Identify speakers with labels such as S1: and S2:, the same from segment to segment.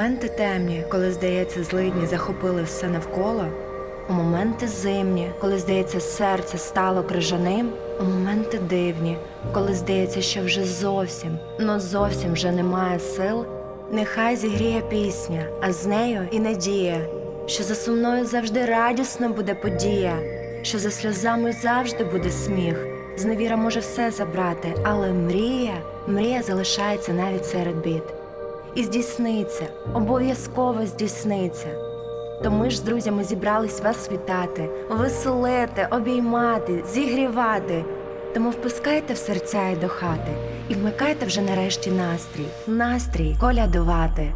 S1: моменти темні, коли здається, злидні захопили все навколо. У моменти зимні, коли здається, серце стало крижаним. У моменти дивні, коли здається, що вже зовсім, ну зовсім вже немає сил. Нехай зігріє пісня, а з нею і надія, що за сумною завжди радісна буде подія, що за сльозами завжди буде сміх. Зневіра може все забрати, але мрія, мрія залишається навіть серед бід. І здійсниться, обов'язково здійсниться. То ми ж з друзями зібрались вас вітати, веселити, обіймати, зігрівати. Тому впускайте в серця і до хати і вмикайте вже нарешті настрій, настрій колядувати.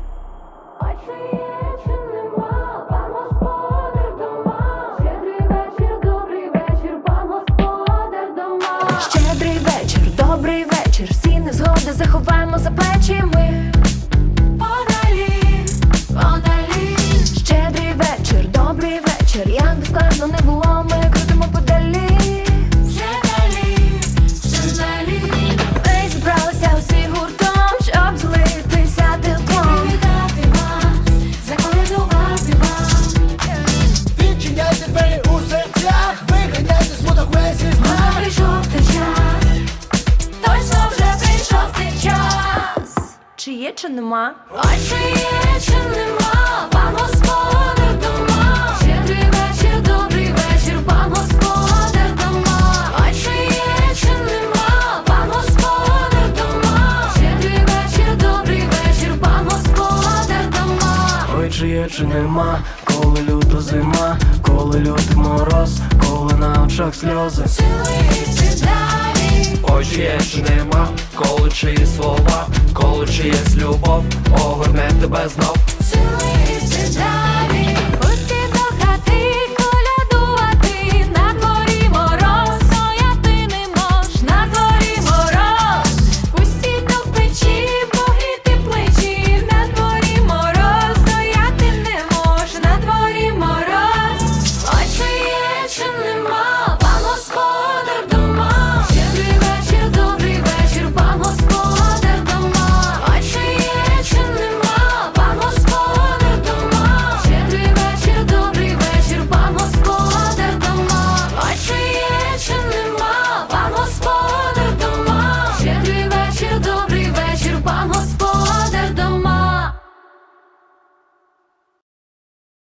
S2: Щедрий вечір, добрий вечір,
S1: всі незгоди заховаємо за плечі Чи нема?
S2: А чи є, чи нема, пан господар дома? Щедрий вечір, добрий вечір, пан господар дома. А чи є, чи нема, пан господар дома? Щедрий вечір, добрий вечір, пан господар дома.
S3: Ой, чи є, чи нема, коли люта зима, коли лютий мороз, коли на очах сльози.
S2: Сили далі.
S4: Є, чи нема, коли чиї слова, коли чиєсь любов, огорне тебе знов,